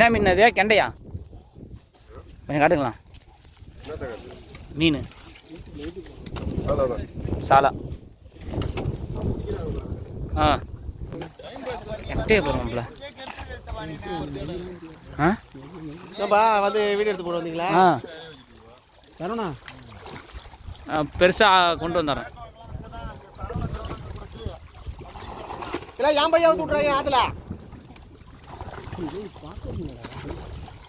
என்ன மீன் அது? கெண்டையா? கொஞ்சம் காட்டுங்களா? மீன். சாலா. ஆ. கெண்டையை போகிறோம்ல ஆ? வந்து வீடியோ எடுத்து போட வந்தீங்களா? ஆ. சரவணா? பெருசாக கொண்டு வந்துடுறேன். இல்லை என் பையன் வந்து விட்றாங்க ஆத்துல.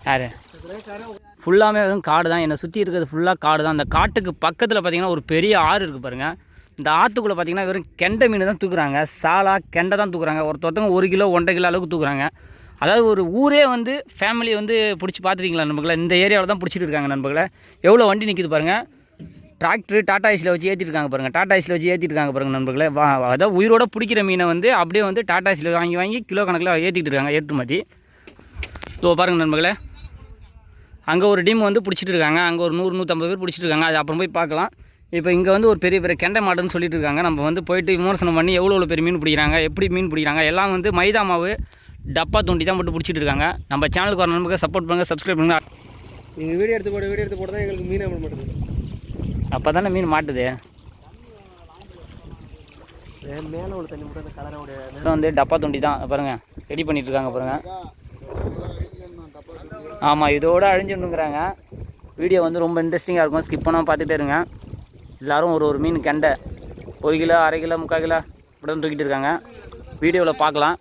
யார்? ஃபுல்லாமே வெறும் காடு தான். என்னை சுற்றி இருக்கிறது ஃபுல்லாக காடு தான். அந்த காட்டுக்கு பக்கத்தில் பார்த்தீங்கன்னா ஒரு பெரிய ஆறு இருக்குது பாருங்கள் இந்த ஆற்றுக்குள்ளே பார்த்தீங்கன்னா வெறும் கெண்டை மீன் தான் தூக்குறாங்க. சாலா கெண்டை தான் தூக்குறாங்க. ஒருத்தொருத்தவங்க ஒரு கிலோ ஒன்றரை கிலோ அளவுக்கு தூக்குறாங்க. அதாவது ஒரு ஊரே வந்து ஃபேமிலி வந்து பிடிச்சி பார்த்துருக்கீங்களா நண்பர்களை? இந்த ஏரியாவில் தான் பிடிச்சிட்டு இருக்காங்க நண்பர்களை. எவ்வளோ வண்டி நிற்கிது பாருங்கள் டிராக்டர் டாடா ஐஸில் வச்சு ஏற்றிருக்காங்க பாருங்கள் டாடா ஐஸில் வச்சு ஏற்றிருக்காங்க பாருங்கள் நண்பர்களே. வா அதாவது உயிரோட பிடிக்கிற மீனை வந்து அப்படியே வந்து டாடா ஐஸில் வாங்கி வாங்கி கிலோ கணக்கில் ஏற்றிட்டு இருக்காங்க. ஏற்றுமதி. ஸோ பாருங்கள் நண்பர்களே. அங்கே ஒரு டீம் வந்து பிடிச்சிட்டு இருக்காங்க. அங்கே ஒரு நூறு நூற்றம்பது பேர் பிடிச்சிட்டு இருக்காங்க. அது அப்புறம் போய் பார்க்கலாம். இப்போ இங்கே வந்து ஒரு பெரிய பெரிய கெண்டை மாடுன்னு சொல்லிட்டு இருக்காங்க. நம்ம வந்து போயிட்டு விமர்சனம் பண்ணி எவ்வளோ எவ்வளோ பெரிய மீன் பிடிக்கிறாங்க எப்படி மீன் பிடிக்கிறாங்க எல்லாம் வந்து மைதா மாவு டப்பா தூண்டி தான் போட்டு பிடிச்சிட்டு இருக்காங்க. நம்ம சேனலுக்கு ஒரு நண்பர்கள் சப்போர்ட் பண்ணுங்கள் சப்ஸ்கிரைப் பண்ணுங்கள் நீங்கள் வீடியோ எடுத்து போட வீடியோ எடுத்து போட தான் எங்களுக்கு மீன் மாட்டேங்குது. அப்போ தானே மீன் மாட்டுது. மேலே உள்ள தண்ணி மட்டும் அந்த கலரோட வந்து டப்பா தொண்டி தான். பாருங்கள் ரெடி பண்ணிட்டு இருக்காங்க பாருங்கள் ஆமாம் இதோட அழிஞ்சுன்னுங்கிறாங்க வீடியோ வந்து ரொம்ப இன்ட்ரெஸ்டிங்காக இருக்கும். ஸ்கிப் பண்ணாமல் பார்த்துட்டே இருங்க. எல்லாரும் ஒரு ஒரு மீன் கெண்டை. ஒரு கிலோ அரை கிலோ முக்கால் கிலோ இப்படி தூக்கிட்டு இருக்காங்க. வீடியோவில் பார்க்கலாம்.